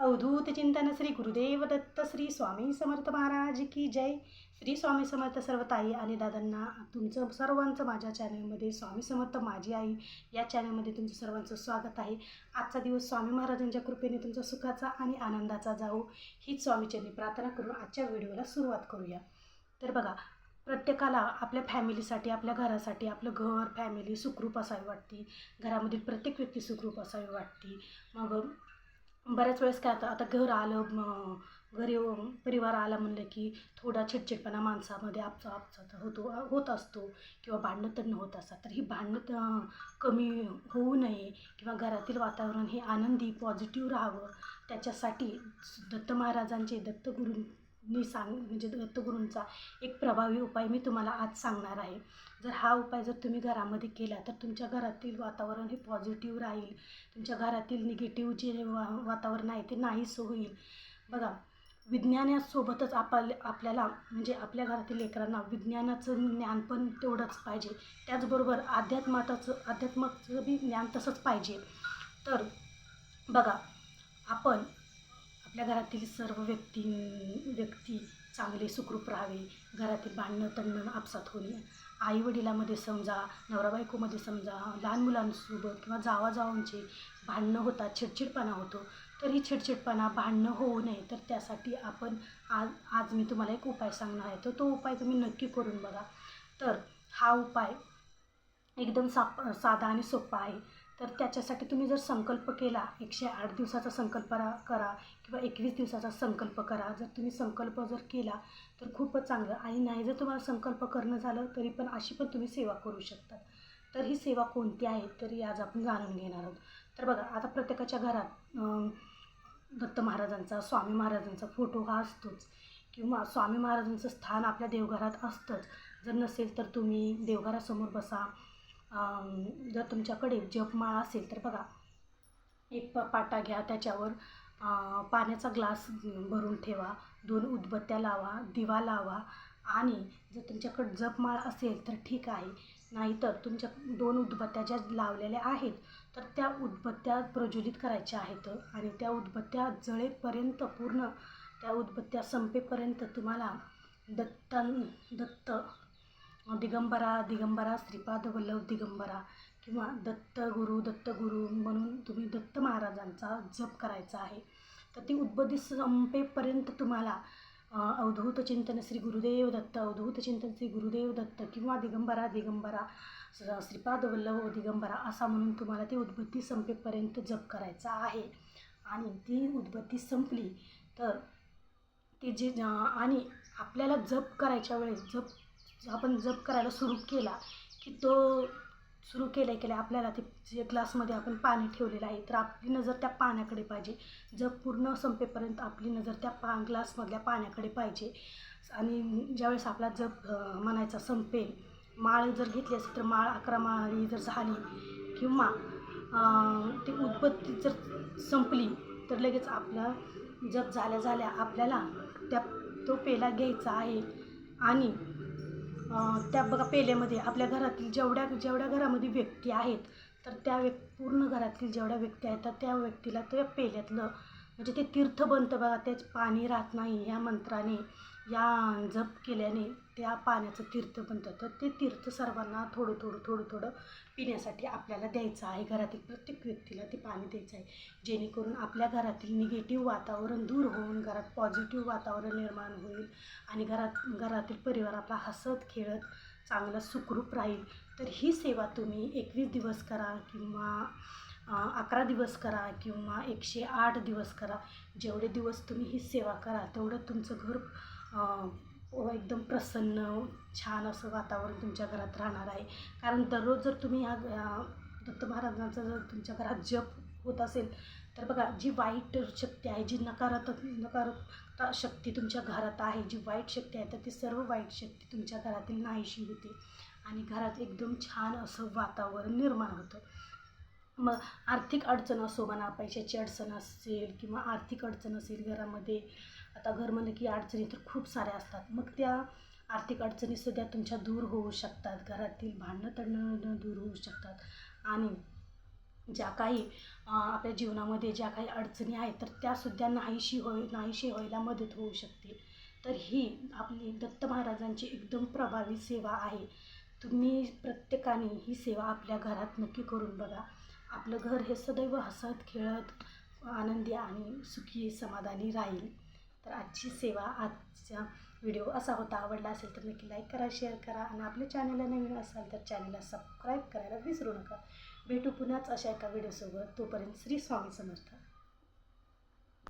अवधूत चिंतन श्री गुरुदेव दत्त श्री स्वामी समर्थ महाराज की जय. श्री स्वामी समर्थ सर्व ताई आणि दादांना तुमचं सर्वांचं माझ्या चॅनलमध्ये स्वामी समर्थ माझी आई या चॅनलमध्ये तुमचं सर्वांचं स्वागत आहे. आजचा दिवस स्वामी महाराजांच्या कृपेने तुमचा सुखाचा आणि आनंदाचा जाऊ हीच स्वामीचरणी प्रार्थना करून आजच्या व्हिडिओला सुरुवात करूया. तर बघा प्रत्येकाला आपल्या फॅमिलीसाठी आपल्या घरासाठी आपलं घर फॅमिली सुखरूप असावी वाटते. घरामधील प्रत्येक व्यक्ती सुखरूप असावी वाटते. मग बऱ्याच वेळेस काय आता आता घर आलं मग घरी परिवार आला म्हणलं की थोडा चिडचिडपणा माणसामध्ये आपचा आपचा होतो होत असतो किंवा भांडणं तणं होत असतात. तर ही भांडणं कमी होऊ नये किंवा घरातील वातावरण हे आनंदी पॉझिटिव्ह राहावं. त्याच्यासाठी दत्त महाराजांचे मी सांग म्हणजे दत्तगुरूंचा एक प्रभावी उपाय मी तुम्हाला आज सांगणार आहे. जर हा उपाय जर तुम्ही घरामध्ये केला तर तुमच्या घरातील वातावरण हे पॉझिटिव्ह राहील. तुमच्या घरातील निगेटिव्ह जे वा वातावरण आहे ते नाहीच होईल. बघा विज्ञानासोबतच आपल आपल्याला म्हणजे आपल्या घरातील लेकरांना विज्ञानाचं ज्ञान पण तेवढंच पाहिजे. त्याचबरोबर अध्यात्माचं अध्यात्माचं बी ज्ञान तसंच पाहिजे. तर बघा आपण आपल्या घरातील सर्व व्यक्ती व्यक्ती चांगले सुखरूप राहावे. घरातील भांडणं तणणं आपसात होणे. आईवडिलामध्ये समजा नवरा बायकोमध्ये समजा लहान मुलांसोबत किंवा जावाजावांचे भांडणं होतात चिडचिडपणा होतो. तर ही चिडचिडपणा भांडणं होऊ नये. तर त्यासाठी आपण आज आज मी तुम्हाला एक उपाय सांगणार आहे. तर तो उपाय तुम्ही नक्की करून बघा. तर हा उपाय एकदम साप साधा आणि सोपा आहे. तर त्याच्यासाठी तुम्ही जर संकल्प केला एकशे आठ दिवसाचा संकल्प रा- करा किंवा एकवीस दिवसाचा संकल्प करा जर तुम्ही संकल्प जर केला तर खूपच चांगलं. आणि नाही जर तुम्हाला संकल्प करणं झालं तरी पण अशी पण तुम्ही सेवा करू शकता तर ही सेवा कोणती आहे तरी आज आपण जाणून घेणार आहोत. तर बघा आता प्रत्येकाच्या घरात दत्त महाराजांचा स्वामी महाराजांचा फोटो हा असतोच. किंवा स्वामी महाराजांचं स्थान आपल्या देवघरात असतंच. जर नसेल तर तुम्ही देवघरासमोर बसा. जर तुमच्याकडे जपमाळ असेल तर बघा. एक प पाटा घ्या त्याच्यावर पाण्याचा ग्लास भरून ठेवा. दोन उदबत्त्या लावा दिवा लावा. आणि जर तुमच्याकडं जपमाळ असेल तर ठीक आहे. नाहीतर तुमच्या दोन उदबत्त्या ज्या लावलेल्या आहेत तर त्या उदबत्त्या प्रज्वलित करायच्या आहेत. आणि त्या उदबत्त्या जळेपर्यंत पूर्ण त्या उदबत्त्या संपेपर्यंत तुम्हाला दत्तां दत्त दिगंबरा दिगंबरा श्रीपाद वल्लभ दिगंबरा किंवा दत्तगुरू दत्तगुरू म्हणून तुम्ही दत्त महाराजांचा जप करायचा आहे. तर ती उद्बोधी संपेपर्यंत तुम्हाला अवधूत चिंतन श्री गुरुदेव दत्त अवधूत चिंतन श्री गुरुदेव दत्त किंवा दिगंबरा दिगंबरा श्रीपाद वल्लभ दिगंबरा असा म्हणून तुम्हाला ती उद्बत्ती संपेपर्यंत जप करायचा आहे. आणि ती उद्बत्ती संपली तर ती जे आणि आपल्याला जप करायच्या वेळेस जप आपण जप करायला सुरू केला की तो सुरू केल्या केल्या आपल्याला ते जे ग्लासमध्ये आपण पाणी ठेवलेलं आहे तर आपली नजर त्या पाण्याकडे पाहिजे. जप पूर्ण संपेपर्यंत आपली नजर त्या पा ग्लासमधल्या पाण्याकडे पाहिजे. आणि ज्यावेळेस आपला जप म्हणायचा संपेल माळ जर घेतली असेल तर माळ अकरा माळी जर झाली किंवा ती उत्पत्ती जर संपली तर लगेच आपला जप झाल्या झाल्या आपल्याला त्या तो पेला घ्यायचा आहे. आणि त्या बघा पेल्यामध्ये आपल्या घरातील जेवढ्या जेवढ्या घरामध्ये व्यक्ती आहेत तर त्या व्यक् पूर्ण घरातील जेवढ्या व्यक्ती आहेत तर त्या व्यक्तीला त्या पेल्यातलं म्हणजे ते तीर्थ बनतं बघा त्याच पाणी राहत नाही या मंत्राने. या जप केल्याने त्या पाण्याचं तीर्थ बनतं. तर ते तीर्थ सर्वांना थोडं थोडं थोडं थोडं पिण्यासाठी आपल्याला द्यायचं आहे. घरातील प्रत्येक व्यक्तीला ते पाणी द्यायचं आहे. जेणेकरून आपल्या घरातील निगेटिव्ह वातावरण दूर होऊन घरात पॉझिटिव्ह वातावरण निर्माण होईल आणि घरात घरातील परिवार आपला हसत खेळत चांगला सुखरूप राहील. तर ही सेवा तुम्ही एकवीस दिवस करा किंवा अकरा दिवस करा किंवा एकशे आठ दिवस करा. जेवढे दिवस तुम्ही ही सेवा करा तेवढं तुमचं घर हो, एकदम प्रसन्न छान असं वातावरण तुमच्या घरात राहणार आहे. कारण दररोज जर तुम्ही ह्या दत्त महाराजांचा जर तुमच्या घरात जप होत असेल तर बघा जी वाईट शक्ती आहे जी नकारात्मक नकारात्मक शक्ती तुमच्या घरात आहे जी वाईट शक्ती आहे तर ती सर्व वाईट शक्ती तुमच्या घरातील नाहीशी होते. आणि घरात एकदम छान असं वातावरण निर्माण होतं. मग आर्थिक अडचण असो म्हणा पैशाची अडचण असेल किंवा आर्थिक अडचण असेल घरामध्ये आता घर म्हणलं की अडचणी तर खूप साऱ्या असतात. मग त्या आर्थिक अडचणी सध्या तुमच्या दूर होऊ शकतात. घरातील भांडणं तडणं दूर होऊ शकतात. आणि ज्या काही आपल्या जीवनामध्ये ज्या काही अडचणी आहेत तर त्यासुद्धा नाहीशी होय नाहीशी व्हायला मदत होऊ शकते. तर ही आपली दत्त महाराजांची एकदम प्रभावी सेवा आहे. तुम्ही प्रत्येकाने ही सेवा आपल्या घरात नक्की करून बघा. आपलं घर हे सदैव हसत खेळत आनंदी आणि सुखी समाधानी राहील. तर आजची सेवा आजचा व्हिडिओ असा होता. आवडला असेल तर नक्की लाईक करा शेअर करा आणि आपल्या चॅनलला नवीन असाल तर चॅनलला सबस्क्राईब करायला विसरू नका. भेटू पुन्हाच अशा एका व्हिडिओसोबत. तोपर्यंत श्री स्वामी समर्थ.